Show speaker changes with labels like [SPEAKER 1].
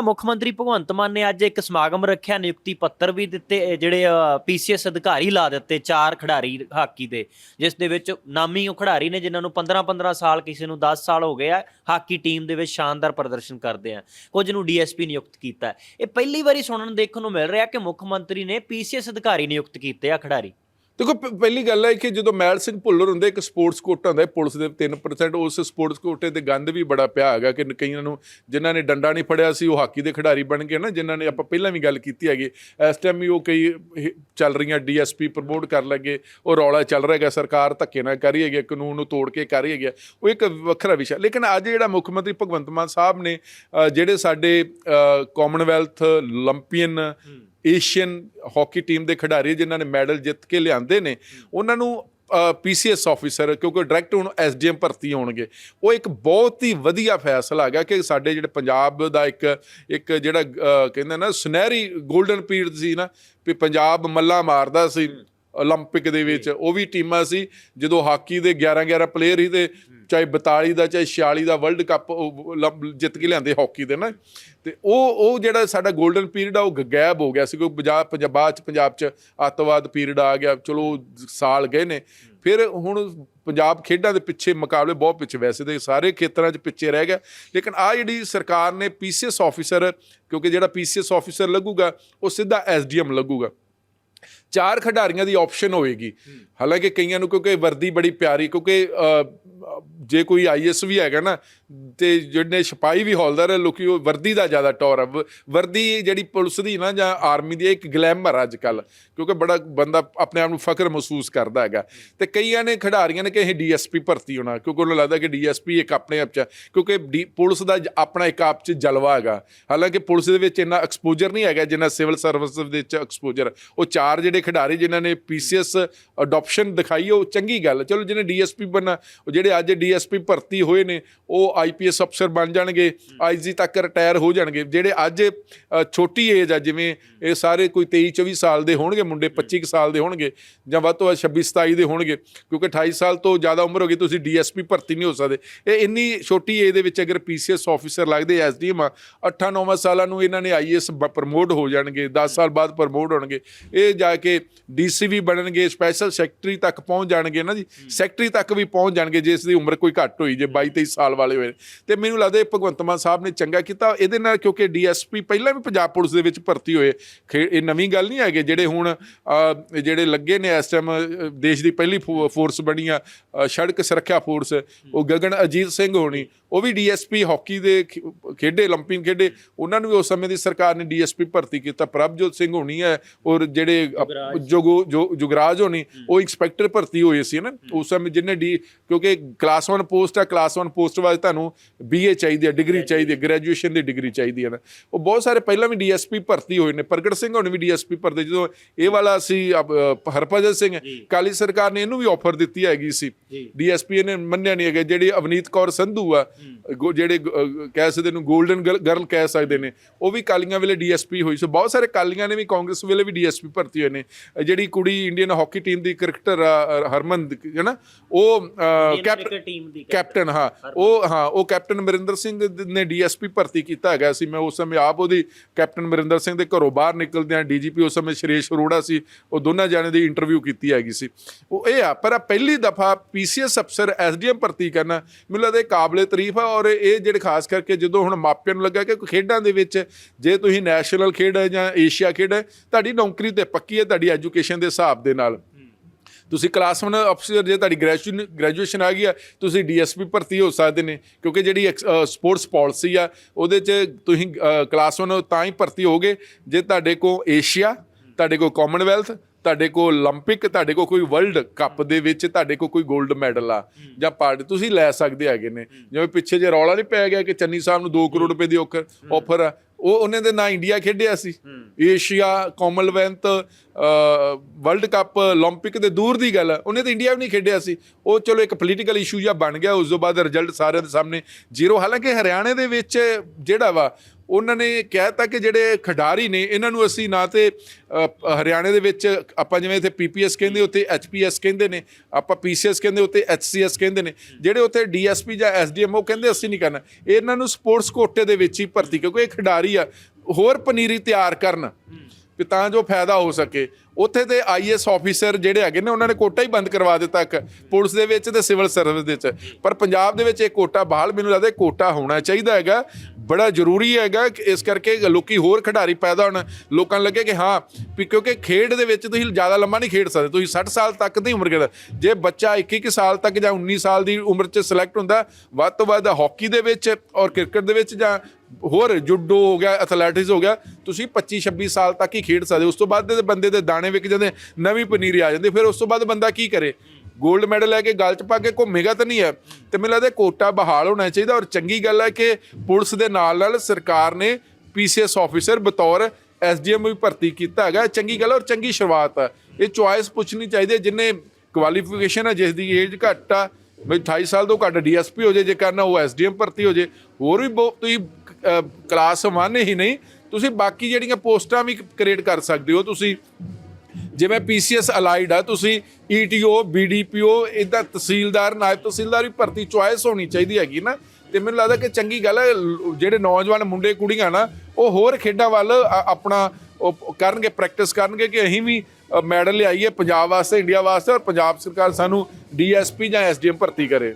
[SPEAKER 1] ਮੁੱਖ ਮੰਤਰੀ ਭਗਵੰਤ ਮਾਨ ਨੇ ਅੱਜ ਇੱਕ ਸਮਾਗਮ ਰੱਖਿਆ, ਨਿਯੁਕਤੀ ਪੱਤਰ ਵੀ ਦਿੱਤੇ, ਇਹ ਜਿਹੜੇ ਪੀਸੀਐਸ ਅਧਿਕਾਰੀ ਲਾ ਦਿੱਤੇ ਚਾਰ ਖਿਡਾਰੀ ਹਾਕੀ ਦੇ, ਜਿਸ ਦੇ ਵਿੱਚ ਨਾਮੀ ਉਹ ਖਿਡਾਰੀ ਨੇ ਜਿਨ੍ਹਾਂ ਨੂੰ 15-15 ਸਾਲ, ਕਿਸੇ ਨੂੰ 10 ਸਾਲ ਹੋ ਗਏ ਆ ਹਾਕੀ ਟੀਮ ਦੇ ਵਿੱਚ ਸ਼ਾਨਦਾਰ ਪ੍ਰਦਰਸ਼ਨ ਕਰਦੇ ਆ, ਕੁਝ ਨੂੰ ਡੀਐਸਪੀ ਨਿਯੁਕਤ ਕੀਤਾ। ਇਹ ਪਹਿਲੀ ਵਾਰੀ ਸੁਣਨ ਦੇਖਣ ਨੂੰ ਮਿਲ ਰਿਹਾ ਕਿ ਮੁੱਖ ਮੰਤਰੀ ਨੇ ਪੀਸੀਐਸ ਅਧਿਕਾਰੀ ਨਿਯੁਕਤ ਕੀਤੇ ਆ ਖਿਡਾਰੀ।
[SPEAKER 2] ਦੇਖੋ ਪਹਿਲੀ ਗੱਲ ਹੈ ਕਿ ਜਦੋਂ ਮੈਲ ਸਿੰਘ ਭੁੱਲਰ ਹੁੰਦੇ, ਇੱਕ ਸਪੋਰਟਸ ਕੋਟਾ ਹੁੰਦਾ ਪੁਲਿਸ ਦੇ 3% ਉਸ ਸਪੋਰਟਸ ਕੋਟੇ ਤੇ ਗੰਦ ਵੀ ਬੜਾ ਪਿਆ ਹੈਗਾ ਕਿ ਕਈਆਂ ਨੂੰ, ਜਿਨ੍ਹਾਂ ਨੇ ਡੰਡਾ ਨਹੀਂ ਫੜਿਆ ਸੀ, ਉਹ ਹਾਕੀ ਦੇ ਖਿਡਾਰੀ ਬਣ ਗਏ ਨਾ, ਜਿਨ੍ਹਾਂ ਨੇ ਆਪਾਂ ਪਹਿਲਾਂ ਵੀ ਗੱਲ ਕੀਤੀ ਹੈਗੀ। ਇਸ ਟਾਈਮ ਵੀ ਉਹ ਕਈ ਚੱਲ ਰਹੀਆਂ ਡੀਐਸਪੀ ਪ੍ਰਮੋਟ ਕਰ ਲੱਗੇ, ਉਹ ਰੌਲਾ ਚੱਲ ਰਿਹਾ ਹੈਗਾ, ਸਰਕਾਰ ਧੱਕੇ ਨਾਲ ਕਰ ਰਹੀ ਹੈਗੀ, ਕਾਨੂੰਨ ਨੂੰ ਤੋੜ ਕੇ ਕਰ ਰਹੀ ਹੈਗੀ ਉਹ ਇੱਕ ਵੱਖਰਾ ਵਿਸ਼ਾ, ਲੇਕਿਨ ਅੱਜ ਜਿਹੜਾ ਮੁੱਖ ਮੰਤਰੀ ਭਗਵੰਤ ਮਾਨ ਸਾਹਿਬ ਨੇ ਜਿਹੜੇ ਸਾਡੇ ਕਾਮਨਵੈਲਥ 올림픽ੀਅਨ ਏਸ਼ੀਅਨ ਹਾਕੀ ਟੀਮ ਦੇ ਖਿਡਾਰੀ ਜਿਨ੍ਹਾਂ ਨੇ ਮੈਡਲ ਜਿੱਤ ਕੇ ਲਿਆਂਦੇ ਨੇ ਉਹਨਾਂ ਨੂੰ ਪੀਸੀਐਸ ਆਫੀਸਰ ਕਿਉਂਕਿ ਡਾਇਰੈਕਟ ਹੁਣ ਐਸਡੀਐਮ ਭਰਤੀ ਹੋਣਗੇ। ਉਹ ਇੱਕ ਬਹੁਤ ਹੀ ਵਧੀਆ ਫੈਸਲਾ ਹੈਗਾ ਕਿ ਸਾਡੇ ਜਿਹੜੇ ਪੰਜਾਬ ਦਾ ਇੱਕ ਇੱਕ ਜਿਹੜਾ ਕਹਿੰਦੇ ਨਾ ਸੁਨਹਿਰੀ 골ਡਨ ਪੀਰੀਅਡ ਸੀ ਨਾ ਵੀ ਪੰਜਾਬ ਮੱਲਾ ਮਾਰਦਾ ਸੀ 올림픽 ਦੇ ਵਿੱਚ। ਉਹ ਵੀ ਟੀਮਾਂ ਸੀ ਜਦੋਂ ਹਾਕੀ ਦੇ 11 11 ਪਲੇਅਰ ਹੀ। ਤੇ ਚਾਹੇ 42 ਦਾ ਚਾਹੇ 46 ਦਾ ਵਰਲਡ ਕੱਪ ਜਿੱਤ ਕੇ ਲਿਆਂਦੇ ਹਾਕੀ ਦੇ ਨਾ। ਤੇ ਉਹ ਉਹ ਜਿਹੜਾ ਸਾਡਾ 골ਡਨ ਪੀਰੀਅਡ ਆ ਉਹ ਗਾਇਬ ਹੋ ਗਿਆ ਸੀ ਕੋਈ ਪੰਜਾਬ ਪੰਜਾਬ ਚ ਪੰਜਾਬ ਚ ਅੱਤਵਾਦ ਪੀਰੀਅਡ ਆ ਗਿਆ ਚਲੋ ਸਾਲ ਗਏ ਨੇ। ਫਿਰ ਹੁਣ ਪੰਜਾਬ ਖੇਡਾਂ ਦੇ ਪਿੱਛੇ ਮੁਕਾਬਲੇ ਬਹੁਤ ਪਿੱਛੇ ਵੈਸੇ ਤੇ ਸਾਰੇ ਖੇਤਰਾਂ 'ਚ ਪਿੱਛੇ ਰਹਿ ਗਿਆ। ਲੇਕਿਨ ਆ ਜਿਹੜੀ ਸਰਕਾਰ ਨੇ ਪੀਸੀਐਸ ਆਫੀਸਰ ਕਿਉਂਕਿ ਜਿਹੜਾ ਪੀਸੀਐਸ ਆਫੀਸਰ ਲੱਗੂਗਾ ਉਹ ਸਿੱਧਾ ਐਸਡੀਐਮ ਲੱਗੂਗਾ। ਚਾਰ ਖਿਡਾਰੀਆਂ ਦੀ ਆਪਸ਼ਨ ਹੋਏਗੀ। ਹਾਲਾਂਕਿ ਕਈਆਂ ਨੂੰ ਕਿਉਂਕਿ ਵਰਦੀ ਬੜੀ ਪਿਆਰੀ ਕਿਉਂਕਿ ਜੇ ਕੋਈ ਆਈਐਸ ਵੀ ਹੈਗਾ ਨਾ ਤੇ ਜਿਹੜੇ ਸਿਪਾਹੀ ਵੀ ਹੌਲਦਾਰ ਹੈ ਲੋਕੀ ਉਹ ਵਰਦੀ ਦਾ ਜ਼ਿਆਦਾ ਟੌਰ ਹੈ ਵ- ਵਰਦੀ ਜਿਹੜੀ ਪੁਲਿਸ ਦੀ ਨਾ ਜਾਂ ਆਰਮੀ ਦੀ ਇੱਕ ਗਲੈਮਰ ਅੱਜ ਕੱਲ ਕਿਉਂਕਿ ਬੜਾ ਬੰਦਾ ਆਪਣੇ ਆਪ ਨੂੰ ਫਖਰ ਮਹਿਸੂਸ ਕਰਦਾ ਹੈਗਾ। ਤੇ ਕਈਆਂ ਨੇ, ਖਿਡਾਰੀਆਂ ਨੇ ਕਿ ਇਹ ਡੀਐਸਪੀ ਭਰਤੀ ਹੋਣਾ, ਕਿਉਂਕਿ ਉਹਨਾਂ ਲੱਗਦਾ ਕਿ ਡੀਐਸਪੀ ਇੱਕ ਆਪਣੇ ਆਪ ਚ ਕਿਉਂਕਿ ਡੀ- ਪੁਲਿਸ ਦਾ ਜ- ਆਪਣਾ ਇੱਕ ਆਪ ਚ ਜਲਵਾ ਹੈਗਾ। ਹਾਲਾਂਕਿ ਪੁਲਿਸ ਦੇ ਵਿੱਚ ਇੰਨਾ ਐਕਸਪੋਜ਼ਰ ਨਹੀਂ ਹੈਗਾ, ਜਿੰਨਾ ਸਿਵਲ ਸਰਵਿਸ ਦੇ ਵਿੱਚ ਐਕਸਪੋਜ਼ਰ ਉਹ ਚਾਰ ਜਿਹੜੇ ਖਿਡਾਰੀ ਜਿਨ੍ਹਾਂ ਨੇ ਪੀਸੀਐਸ ਅਡਾਪਸ਼ਨ ਦਿਖਾਈ, ਉਹ ਚੰਗੀ ਗੱਲ ਚਲੋ ਜਿਹਨੇ ਡੀਐਸਪੀ ਬਣਾ ਉਹ ਜਿਹੜੇ ਅੱਜ ਡੀਐਸਪੀ ਭਰਤੀ ਹੋਏ ਨੇ, ਉਹ ਆਈਪੀਐਸ ਅਫਸਰ ਬਣ ਜਾਣਗੇ ਆਈਜੀ ਤੱਕ ਰਿਟਾਇਰ ਹੋ ਜਾਣਗੇ। ਜਿਹੜੇ ਅੱਜ ਛੋਟੀ ਏਜ ਆ ਜਿਵੇਂ ਇਹ ਸਾਰੇ ਕੋਈ 23 24 ਸਾਲ ਦੇ ਹੋਣਗੇ ਮੁੰਡੇ 25 ਕੁ ਸਾਲ ਦੇ ਹੋਣਗੇ ਜਾਂ ਵੱਧ ਤੋਂ ਵੱਧ 26 27 ਦੇ ਹੋਣਗੇ ਕਿਉਂਕਿ 28 ਸਾਲ ਤੋਂ ਜ਼ਿਆਦਾ ਉਮਰ ਹੋ ਗਈ ਤੁਸੀਂ ਡੀਐਸਪੀ ਭਰਤੀ ਨਹੀਂ ਹੋ ਸਕਦੇ। ਇਹ ਇੰਨੀ ਛੋਟੀ ਏਜ ਦੇ ਵਿੱਚ ਅਗਰ ਪੀਸੀਐਸ ਆਫੀਸਰ ਲੱਗਦੇ ਐਸਡੀਐਮ 8 9 ਸਾਲਾਂ ਨੂੰ ਇਹਨਾਂ ਨੇ ਆਈਐਸ ਪ੍ਰਮੋਟ ਹੋ ਜਾਣਗੇ 10 ਸਾਲ ਬਾਅਦ ਪ੍ਰਮੋਟ ਹੋਣਗੇ। ਇਹ ਜਾ ਕੇ ਡੀਸੀਵੀ ਬਣਨਗੇ ਸਪੈਸ਼ਲ ਸੈਕਟਰੀ ਤੱਕ ਪਹੁੰਚ ਜਾਣਗੇ ਨਾ ਜੀ। ਸੈਕਟਰੀ ਤੱਕ ਵੀ ਪਹੁੰਚ ਜਾਣਗੇ ਜਿਸ ਦੀ ਉਮਰ ਕੋਈ ਘੱਟ ਹੋਈ ਜੇ 22 23 ਸਾਲ ਵਾਲੇ ਹੋਏ। ਤੇ ਮੈਨੂੰ ਲੱਗਦਾ ਇਹ ਭਗਵੰਤ ਮਾਨ ਸਾਹਿਬ ਨੇ ਚੰਗਾ ਕੀਤਾ। ਇਹਦੇ ਨਾਲ ਕਿਉਂਕਿ ਡੀਐਸਪੀ ਪਹਿਲਾਂ ਵੀ ਪੰਜਾਬ ਪੁਲਿਸ ਦੇ ਵਿੱਚ ਭਰਤੀ ਹੋਏ। ਖੇ- ਇਹ ਨਵੀਂ ਗੱਲ ਨਹੀਂ ਹੈਗੀ, ਜਿਹੜੇ ਹੁਣ ਜਿਹੜੇ ਲੱਗੇ ਨੇ ਇਸ ਟਾਈਮ ਦੇਸ਼ ਦੀ ਪਹਿਲੀ ਫੋ- ਫੋਰਸ ਬਣੀ ਆ ਸੜਕ ਸੁਰੱਖਿਆ ਫੋਰਸ। ਉਹ ਗਗਨ ਅਜੀਤ ਸਿੰਘ ਹੋਣੀ ਉਹ ਵੀ ਡੀਐਸਪੀ ਹਾਕੀ ਦੇ ਖੇ- ਖੇਡੇ 올림픽 ਖੇਡੇ ਉਹਨਾਂ ਨੂੰ ਵੀ ਉਸ ਸਮੇਂ ਦੀ ਸਰਕਾਰ ਨੇ ਡੀਐਸਪੀ ਭਰਤੀ ਕੀਤਾ ਪ੍ਰਭਜੋਤ ਸਿੰਘ ਹੋਣੀ ਹੈ ਔਰ ਜਿਹੜੇ ਅਪ- ਜੋਗੋ ਜੋ ਜੁਗਰਾਜ ਹੋਣੀ ਉਹ ਇੰਸਪੈਕਟਰ ਭਰਤੀ ਹੋਏ ਸੀ ਨਾ ਉਸ ਸਮੇਂ ਜਿਹਨੇ ਡੀ ਕਿਉਂਕਿ ਕਲਾਸ 1 ਪੋਸਟ ਆ ਕਲਾਸ 1 ਪੋਸਟ ਵਾਸਤੇ ਤੁਹਾਨੂੰ ਬੀਏ ਚਾਹੀਦੀ ਹੈ ਡਿਗਰੀ ਚਾਹੀਦੀ ਹੈ ਗ੍ਰੈਜੂਏਸ਼ਨ ਦੀ ਡਿਗਰੀ ਚਾਹੀਦੀ ਹੈ ਨਾ ਉਹ ਬਹੁਤ ਸਾਰੇ ਪਹਿਲਾਂ ਵੀ ਡੀਐਸਪੀ ਭਰਤੀ ਹੋਏ ਨੇ ਪ੍ਰਗਟ ਸਿੰਘ ਹੋਣੀ ਵੀ ਡੀਐਸਪੀ ਭਰਤੀ ਜਦੋਂ ਇਹ ਵਾਲਾ ਸੀ ਅਬ, ਅ, ਹਰਭਜਨ ਸਿੰਘ ਕਾਲੀ ਸਰਕਾਰ ਨੇ ਇਹਨੂੰ ਵੀ ਆਫਰ ਦਿੱਤੀ ਹੈਗੀ ਸੀ ਡੀਐਸਪੀ ਇਹਨੇ ਮੰਨਿਆ ਨਹੀਂ ਹੈਗਾ ਜਿਹੜੀ ਅਵਨੀਤ ਕੌਰ ਸੰਧੂ ਆ ਗੋ- ਜਿਹੜੇ ਗ- ਕਹਿ ਸਕਦੇ ਨੂੰ 골ਡਨ ਗਰਲ ਕਹਿ ਸਕਦੇ ਨੇ ਉਹ ਵੀ ਕਾਲੀਆਂ ਵੇਲੇ ਡੀਐਸਪੀ ਹੋਈ ਸੋ। ਬਹੁਤ ਸਾਰੇ ਕਾਲੀਆਂ ਨੇ ਵੀ ਕਾਂਗਰਸ ਵੇਲੇ ਵੀ ਡੀਐਸਪੀ ਭਰਤੀ ਹੋਏ ਨੇ। ਜਿਹੜੀ ਕੁੜੀ ਇੰਡੀਅਨ ਹਾਕੀ ਟੀਮ ਦੀ ਕ੍ਰਿਕਟਰ ਹਰਮਨ ਹੈ ਨਾ? ਉਹ ਕੈਪਟਨ
[SPEAKER 1] ਟੀਮ ਦੀ
[SPEAKER 2] ਕੈਪਟਨ ਹਾਂ। ਉਹ ਹਾਂ ਉਹ ਕੈਪਟਨ ਅਮਰਿੰਦਰ ਸਿੰਘ ਨੇ ਡੀਐਸਪੀ ਭਰਤੀ ਕੀਤਾ ਹੈਗਾ ਸੀ। ਮੈਂ ਉਸ ਸਮੇਂ ਆਪ ਉਹਦੀ ਕੈਪਟਨ ਅਮਰਿੰਦਰ ਸਿੰਘ ਦੇ ਘਰੋਂ ਬਾਹਰ ਨਿਕਲਦਿਆਂ ਡੀਜੀਪੀ ਉਸ ਸਮੇਂ ਸ਼੍ਰੇਸ਼ ਅਰੋੜਾ ਸੀ। ਉਹ ਦੋਨਾਂ ਜਾਣੇ ਦੀ ਇੰਟਰਵਿਊ ਕੀਤੀ ਹੈਗੀ ਸੀ। ਉਹ ਇਹ ਆ ਪਰ ਆਹ ਪਹਿਲੀ ਦਫਾ ਪੀਸੀਐਸ ਅਫਸਰ ਐਸਡੀਐਮ ਭਰਤੀ ਕਰਨਾ ਮੈਨੂੰ ਲੱਗਦਾ ਇਹ ਕਾਬਲੇ ਤਾਰੀਫ ਆ ਔਰ ਇਹ ਜਿਹੜੇ ਖਾਸ ਕਰਕੇ ਜਦੋਂ ਹੁਣ ਮਾਪਿਆਂ ਨੂੰ ਲੱਗਾ ਕਿ ਖੇਡਾਂ ਦੇ ਵਿੱਚ ਜੇ ਤੁਸੀਂ ਨੈਸ਼ਨਲ ਖੇਡ ਹੈ ਜਾਂ ਏਸ਼ੀਆ ਖੇਡ ਹੈ, ਤੁਹਾਡੀ ਨੌਕਰੀ ਤੇ ਪੱਕੀ ਹੈ ਤੁਹਾਡੀ ਐਜੂਕੇਸ਼ਨ ਦੇ ਹਿਸਾਬ ਦੇ ਨਾਲ। ਤੁਸੀਂ ਕਲਾਸ 1 ਅਫਸਰ ਜੇ ਤੁਹਾਡੀ ਗ੍ਰੈਜੂਏਸ਼ਨ ਗ੍ਰੈਜੂਏਸ਼ਨ ਆ ਗਈ ਆ, ਤੁਸੀਂ ਡੀਐਸਪੀ ਭਰਤੀ ਹੋ ਸਕਦੇ ਨੇ, ਕਿਉਂਕਿ ਜਿਹੜੀ ਸਪੋਰਟਸ ਪਾਲਿਸੀ ਆ, ਉਹਦੇ 'ਚ ਤੁਸੀਂ ਕਲਾਸ 1 ਤਾਂ ਹੀ ਭਰਤੀ ਹੋਗੇ ਜੇ ਤੁਹਾਡੇ ਕੋਲ ਏਸ਼ੀਆ, ਤੁਹਾਡੇ ਕੋਲ ਕਾਮਨਵੈਲਥ ਤੁਹਾਡੇ ਕੋਲ 올림픽 ਤੁਹਾਡੇ ਕੋਲ ਕੋਈ ਵਰਲਡ ਕੱਪ ਦੇ ਵਿੱਚ ਤੁਹਾਡੇ ਕੋਲ ਕੋਈ 골ਡ ਮੈਡਲ ਆ ਜਾਂ ਪਾਰਟ ਤੁਸੀਂ ਲੈ ਸਕਦੇ ਹੈਗੇ ਨੇ। ਜਿਵੇਂ ਪਿੱਛੇ ਜੇ ਰੌਲਾ ਨਹੀਂ ਪੈ ਗਿਆ ਕਿ ਚੰਨੀ ਸਾਹਿਬ ਨੂੰ 2 ਕਰੋੜ ਰੁਪਏ ਦੀ ਆਫਰ ਆ। ਉਹ ਉਹਨੇ ਦੇ ਨਾਂ ਇੰਡੀਆ ਖੇਡਿਆ ਸੀ। ਏਸ਼ੀਆ ਕਾਮਨਵੈਲਥ ਵਰਲਡ ਕੱਪ 올림픽 ਦੇ ਦੂਰ ਦੀ ਗੱਲ ਹੈ ਉਹਨੇ ਤਾਂ ਇੰਡੀਆ ਵੀ ਨਹੀਂ ਖੇਡਿਆ ਸੀ। ਉਹ ਚਲੋ ਇੱਕ ਪੋਲੀਟੀਕਲ ਇਸ਼ੂ ਜਿਹਾ ਬਣ ਗਿਆ। ਉਸ ਤੋਂ ਬਾਅਦ ਰਿਜ਼ਲਟ ਸਾਰਿਆਂ ਦੇ ਸਾਹਮਣੇ ਜ਼ੀਰੋ ਹਾਲਾਂਕਿ ਹਰਿਆਣੇ ਦੇ ਵਿੱਚ ਜਿਹੜਾ ਵਾ ਉਹਨਾਂ ਨੇ ਕਹਿਤਾ ਕਿ ਜਿਹੜੇ ਖਿਡਾਰੀ ਨੇ, ਇਹਨਾਂ ਨੂੰ ਅਸੀਂ ਨਾ ਤੇ ਹਰਿਆਣੇ ਦੇ ਵਿੱਚ ਆਪਾਂ ਜਿਵੇਂ ਇੱਥੇ ਪੀਪੀਐਸ ਕਹਿੰਦੇ, ਉੱਥੇ ਐਚਪੀਐਸ ਕਹਿੰਦੇ ਨੇ, ਆਪਾਂ ਪੀਸੀਐਸ ਕਹਿੰਦੇ, ਉੱਥੇ ਐਚਸੀਐਸ ਕਹਿੰਦੇ ਨੇ, ਜਿਹੜੇ ਉੱਥੇ ਡੀਐਸਪੀ ਜਾਂ ਐਸਡੀਐਮ, ਉਹ ਕਹਿੰਦੇ ਅਸੀਂ ਨਹੀਂ ਕਰਨਾ। ਇਹਨਾਂ ਨੂੰ ਸਪੋਰਟਸ ਕੋਟੇ ਦੇ ਵਿੱਚ ਹੀ ਭਰਤੀ, ਕਿਉਂਕਿ ਇਹ ਖਿਡਾਰੀ ਆ, ਹੋਰ ਪਨੀਰੀ ਤਿਆਰ ਕਰਨ। ਵੀ ਤਾਂ ਜੋ ਫਾਇਦਾ ਹੋ ਸਕੇ। ਉੱਥੇ ਤੇ ਆਈਐਸ ਆਫੀਸਰ ਜਿਹੜੇ ਹੈਗੇ ਨੇ, ਉਹਨਾਂ ਨੇ ਕੋਟਾ ਹੀ ਬੰਦ ਕਰਵਾ ਦਿੱਤਾ ਇੱਕ। ਪੁਲਿਸ ਦੇ ਵਿੱਚ ਤੇ ਸਿਵਲ ਸਰਵਿਸ ਦੇ ਵਿੱਚ। ਪਰ ਪੰਜਾਬ ਦੇ ਵਿੱਚ ਇਹ ਕੋਟਾ ਬਹਾਲ ਮੈਨੂੰ ਲੱਗਦਾ ਕੋਟਾ ਹੋਣਾ ਚਾਹੀਦਾ ਹੈਗਾ। ਬੜਾ ਜ਼ਰੂਰੀ ਹੈਗਾ ਇਸ ਕਰਕੇ ਲੋਕੀ ਹੋਰ ਖਿਡਾਰੀ ਪੈਦਾ ਹੋਣ। ਲੋਕਾਂ ਨੂੰ ਲੱਗੇ ਕਿ ਹਾਂ, ਵੀ ਕਿਉਂਕਿ ਖੇਡ ਦੇ ਵਿੱਚ ਤੁਸੀਂ ਜ਼ਿਆਦਾ ਲੰਮਾ ਨਹੀਂ ਖੇਡ ਸਕਦੇ। ਤੁਸੀਂ 60 ਸਾਲ ਤੱਕ ਦੀ ਉਮਰ ਖੇਡ ਜੇ ਬੱਚਾ 21 ਸਾਲ ਤੱਕ ਜਾਂ 19 ਸਾਲ ਦੀ ਉਮਰ 'ਚ ਸਿਲੈਕਟ ਹੁੰਦਾ, ਵੱਧ ਤੋਂ ਵੱਧ ਹਾਕੀ ਦੇ ਵਿੱਚ ਔਰ ਕ੍ਰਿਕਟ ਦੇ ਵਿੱਚ ਜਾਂ ਹੋਰ ਜੁੱਡੋ ਹੋ ਗਿਆ ਐਥਲੈਟਿਕਸ ਹੋ ਗਿਆ, ਤੁਸੀਂ 25 26 ਸਾਲ ਤੱਕ ਹੀ ਖੇਡ ਸਕਦੇ ਉਸ ਤੋਂ ਬਾਅਦ ਦੇ ਬੰਦੇ ਦੇ ਦਾਣੇ ਵਿਕ ਜਾਂਦੇ, ਨਵੀਂ ਪਨੀਰੀ ਆ ਜਾਂਦੀ, ਫਿਰ ਉਸ ਤੋਂ ਬਾਅਦ ਬੰਦਾ ਕੀ ਕਰੇ? 골ਡ ਮੈਡਲ ਲੈ ਕੇ ਗਲ 'ਚ ਪਾ ਕੇ ਘੁੰਮੇਗਾ ਤਾਂ ਨਹੀਂ ਹੈ, ਤੇ ਮੈਨੂੰ ਲੱਗਦਾ ਕੋਟਾ ਬਹਾਲ ਹੋਣਾ ਚਾਹੀਦਾ ਔਰ ਚੰਗੀ ਗੱਲ ਹੈ ਕਿ ਪੁਲਿਸ ਦੇ ਨਾਲ ਨਾਲ ਸਰਕਾਰ ਨੇ ਪੀਸੀਐਸ ਆਫੀਸਰ ਬਤੌਰ ਐਸਡੀਐਮ ਵੀ ਭਰਤੀ ਕੀਤਾ ਹੈਗਾ, ਚੰਗੀ ਗੱਲ ਔਰ ਚੰਗੀ ਸ਼ੁਰੂਆਤ ਹੈ। ਇਹ ਚੁਆਇਸ ਪੁੱਛਣੀ ਚਾਹੀਦੀ ਹੈ, ਜਿੰਨੇ ਕੁਆਲੀਫਿਕੇਸ਼ਨ ਹੈ, ਜਿਸ ਦੀ ਏਜ ਘੱਟ ਆ, ਬਈ 28 ਸਾਲ ਤੋਂ ਘੱਟ ਡੀਐਸਪੀ ਹੋ ਜੇ ਜੇ ਕਰਨਾ ਉਹ ਐਸਡੀਐਮ ਭਰਤੀ ਹੋ ਜੇ ਹੋਰ ਵੀ ਬਹੁਤ ਤੁਸੀਂ ਕਲਾਸ ਮਾਨੇ ਹੀ ਨਹੀਂ, ਤੁਸੀਂ ਬਾਕੀ ਜਿਹੜੀਆਂ ਪੋਸਟਾਂ ਵੀ ਕ੍ਰੀਏਟ ਕਰ ਸਕਦੇ ਹੋ ਤੁਸੀਂ। ਜਿਵੇਂ ਪੀਸੀਐਸ ਅਲਾਈਡ ਆ, ਤੁਸੀਂ E ਈਟੀਓ ਬੀਡੀਪੀਓ ਇਦਾਂ ਤਹਿਸੀਲਦਾਰ, ਨਾਇਬ ਤਹਿਸੀਲਦਾਰ ਵੀ ਭਰਤੀ ਚੁਆਇਸ ਹੋਣੀ ਚਾਹੀਦੀ ਹੈਗੀ ਨਾ। ਤੇ ਮੈਨੂੰ ਲੱਗਦਾ ਕਿ ਚੰਗੀ ਗੱਲ ਹੈ ਜਿਹੜੇ ਨੌਜਵਾਨ ਮੁੰਡੇ, ਕੁੜੀਆਂ ਨਾ, ਉਹ ਹੋਰ ਖੇਡਾਂ ਵੱਲ ਆਪਣਾ ਉਹ ਕਰਨਗੇ ਪ੍ਰੈਕਟਿਸ ਕਰਨਗੇ ਕਿ ਅਸੀਂ ਵੀ ਮੈਡਲ ਲਿਆਈਏ ਪੰਜਾਬ ਵਾਸਤੇ ਇੰਡੀਆ ਵਾਸਤੇ, ਔਰ ਪੰਜਾਬ ਸਰਕਾਰ ਸਾਨੂੰ ਡੀਐਸਪੀ ਜਾਂ ਐਸਡੀਐਮ ਭਰਤੀ ਕਰੇ।